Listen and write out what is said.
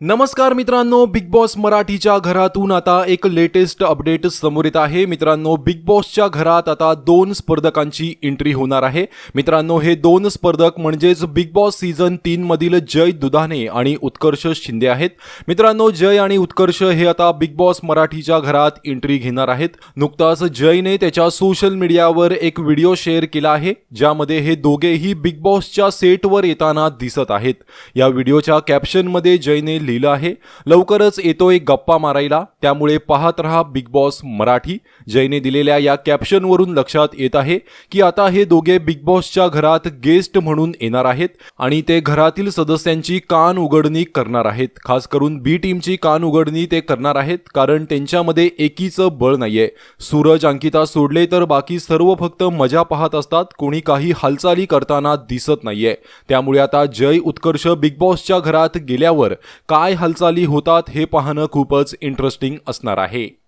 नमस्कार मित्रांनो big boss मराठीच्या घरातून आता एक लेटेस्ट अपडेट समोर येत आहे. मित्रांनो बिग बॉसच्या घरात आता दोन स्पर्धकांची एंट्री होणार आहे. मित्रांनो हे दोन स्पर्धक म्हणजेच बिग बॉस सीझन तीन मधील जय दुधाने आणि उत्कर्ष शिंदे आहेत. मित्रांनो जय आणि उत्कर्ष हे आता बिग बॉस मराठीच्या घरात एंट्री घेणार आहेत. नुकताच जयने त्याच्या सोशल मीडियावर एक व्हिडिओ शेअर केला आहे ज्यामध्ये हे दोघेही बिग बॉसच्या सेटवर येताना दिसत आहेत. या व्हिडिओच्या कॅप्शनमध्ये जयने लिहिलं आहे. लवकरच येतोय गप्पा मारायला. त्यामुळे पाहत रहा बिग बॉस मराठी. जयने दिलेल्या या कॅप्शनवरून लक्षात येत आहे की आता हे दोघे बिग बॉसच्या घरात गेस्ट म्हणून येणार आहेत आणि ते घरातील सदस्यांची कान उघडणी करणार आहेत. खास करून बी टीमची कान उघडणी ते करणार आहेत कारण त्यांच्यामध्ये एकीचं बळ नाहीये. सूरज अंकिता सोडले तर बाकी सर्व फक्त मजा पाहत असतात. कोणी काही हालचाली करताना दिसत नाहीये. त्यामुळे आता जय उत्कर्ष बिग बॉसच्या घरात गेल्यावर काय हालचाली होतात हे पाहणं खूपच इंटरेस्टिंग असणार आहे.